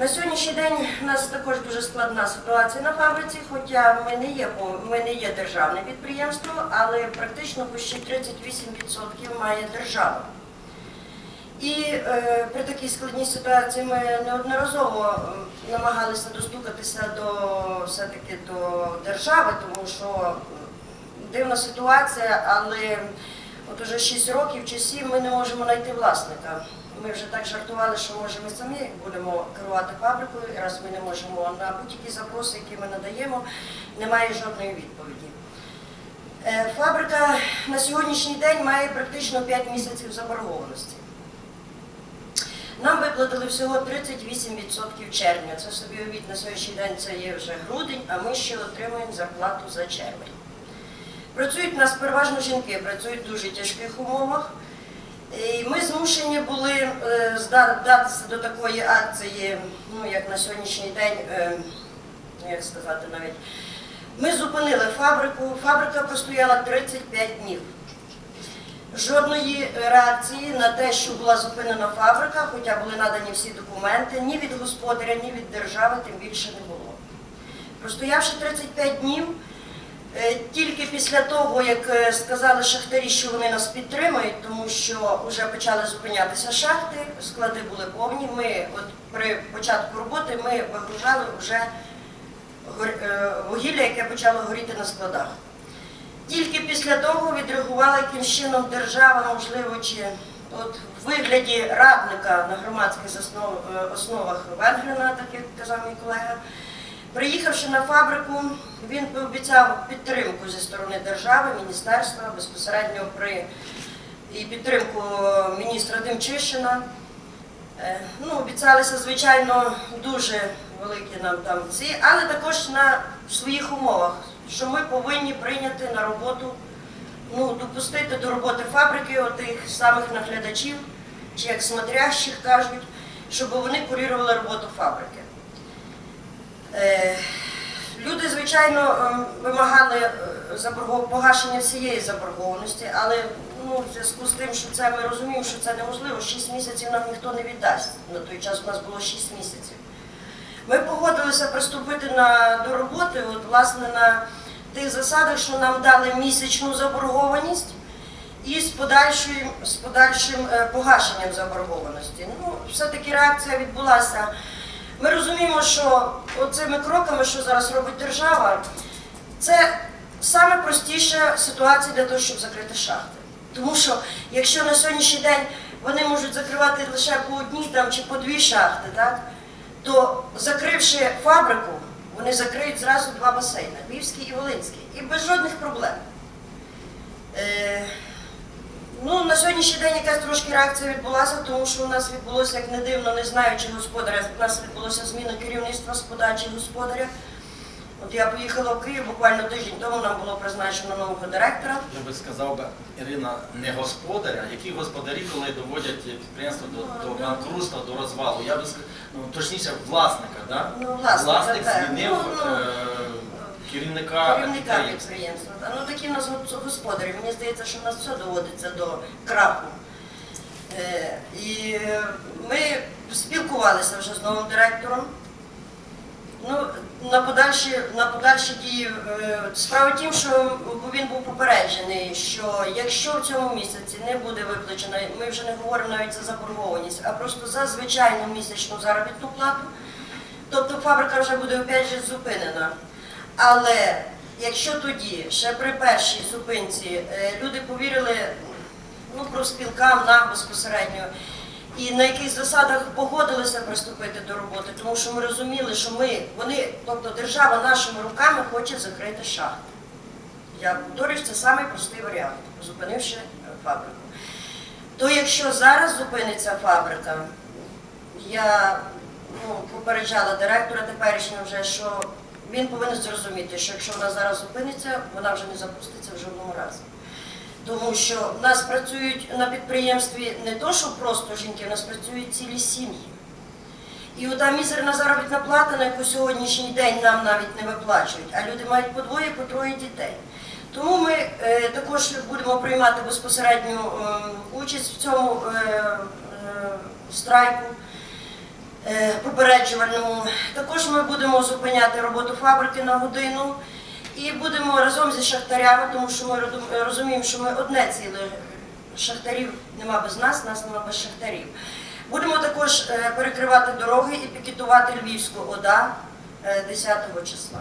На сьогоднішній день у нас також дуже складна ситуація на фабриці, хоча ми не є, ми не є державне підприємство, але практично почти 38% має держава. І е, при такій складній ситуації ми неодноразово е, намагалися достукатися до все-таки до держави, тому що дивна ситуація, але от уже 6 років чи 7 ми не можемо знайти власника. Ми вже так жартували, що може ми самі будемо керувати фабрикою, і раз ми не можемо на будь-які запроси, які ми надаємо, немає жодної відповіді. Е, Фабрика на сьогоднішній день має практично 5 місяців заборгованості. Нам виплатили всього 38% червня. Це собі уявіть, на сьогоднішній день це є вже грудень, а ми ще отримуємо зарплату за червень. Працюють у нас переважно жінки, працюють в дуже тяжких умовах. І ми змушені були е, зда- вдатися до такої акції, ну як на сьогоднішній день, е, як сказати навіть. Ми зупинили фабрику, фабрика простояла 35 днів. Жодної реакції на те, що була зупинена фабрика, хоча були надані всі документи, ні від господаря, ні від держави, тим більше не було. Простоявши 35 днів, тільки після того, як е, сказали шахтарі, що вони нас підтримують, тому що вже почали зупинятися шахти, склади були повні. Ми от при початку роботи ми вигружали вже е, вугілля, яке почало горіти на складах. Тільки після того відреагувала яким чином держава, можливо, чи от в вигляді радника на громадських заснов- е, основах Венгрина, так як казав мій колега. Приїхавши на фабрику, він пообіцяв підтримку зі сторони держави, міністерства, безпосередньо при і підтримку міністра Демчишина. Е, Ну, обіцялися, звичайно, дуже великі нам там ці, але також на своїх умовах, що ми повинні прийняти на роботу, ну, допустити до роботи фабрики отих самих наглядачів, чи як смотрящих кажуть, щоб вони курірували роботу фабрики. Е, Люди, звичайно, ем, вимагали е, погашення всієї заборгованості, але ну, в зв'язку з тим, що це ми розуміємо, що це неможливо, 6 місяців нам ніхто не віддасть. На той час у нас було 6 місяців. Ми погодилися приступити на, до роботи, от, власне, на тих засадах, що нам дали місячну заборгованість і з подальшим, з подальшим е, погашенням заборгованості. Ну, все-таки реакція відбулася. Ми розуміємо, що оцими кроками, що зараз робить держава, це саме простіша ситуація для того, щоб закрити шахти. Тому що якщо на сьогоднішній день вони можуть закривати лише по одній там, чи по дві шахти, так, то закривши фабрику, вони закриють зразу два басейни Львівський і Волинський. І без жодних проблем. Е, Ну, на сьогоднішній день якась трошки реакція відбулася, тому що у нас відбулося, як не дивно, не знаючи господаря, у нас відбулося зміна керівництва з подачі господаря. От я поїхала в Київ буквально тиждень тому, нам було призначено нового директора. Я би сказав би, Ірина, не господаря, які господарі, коли доводять підприємство до, до банкрутства, до розвалу. Я би сказав, ну, точніше, власника, да? Ну, власника, власник так. змінив Ну, ну, е, керівника Керівника підприємства. підприємства. Та, Ну такі в нас гос- господарі. Мені здається, що в нас все доводиться до краху. Е, І е, ми спілкувалися вже з новим директором. Ну, на подальші, на подальші дії е, справа тім, що він був попереджений, що якщо в цьому місяці не буде виплачено, ми вже не говоримо навіть за заборгованість, а просто за звичайну місячну заробітну плату, тобто фабрика вже буде опять же зупинена. Але якщо тоді, ще при першій зупинці, е, люди повірили ну, профспілкам, нам безпосередньо, і на яких засадах погодилися приступити до роботи, тому що ми розуміли, що ми, вони, тобто держава нашими руками хоче закрити шахти. Я повторюю, це самий простий варіант, зупинивши е, фабрику. То якщо зараз зупиниться фабрика, я ну, попереджала директора теперішнього вже, що він повинен зрозуміти, що якщо вона зараз зупиниться, вона вже не запуститься в жодному разі. Тому що в нас працюють на підприємстві не то, що просто жінки, в нас працюють цілі сім'ї. І ота мізерна заробітна плата, на яку сьогоднішній день нам навіть не виплачують, а люди мають по двоє, по троє дітей. Тому ми е, також будемо приймати безпосередню е, участь в цьому е, е, страйку. Е, попереджувальному. Також ми будемо зупиняти роботу фабрики на годину і будемо разом зі шахтарями, тому що ми розуміємо, що ми одне ціле. Шахтарів нема без нас, нас нема без шахтарів. Будемо також е, перекривати дороги і пікетувати Львівську ОДА е, 10 числа.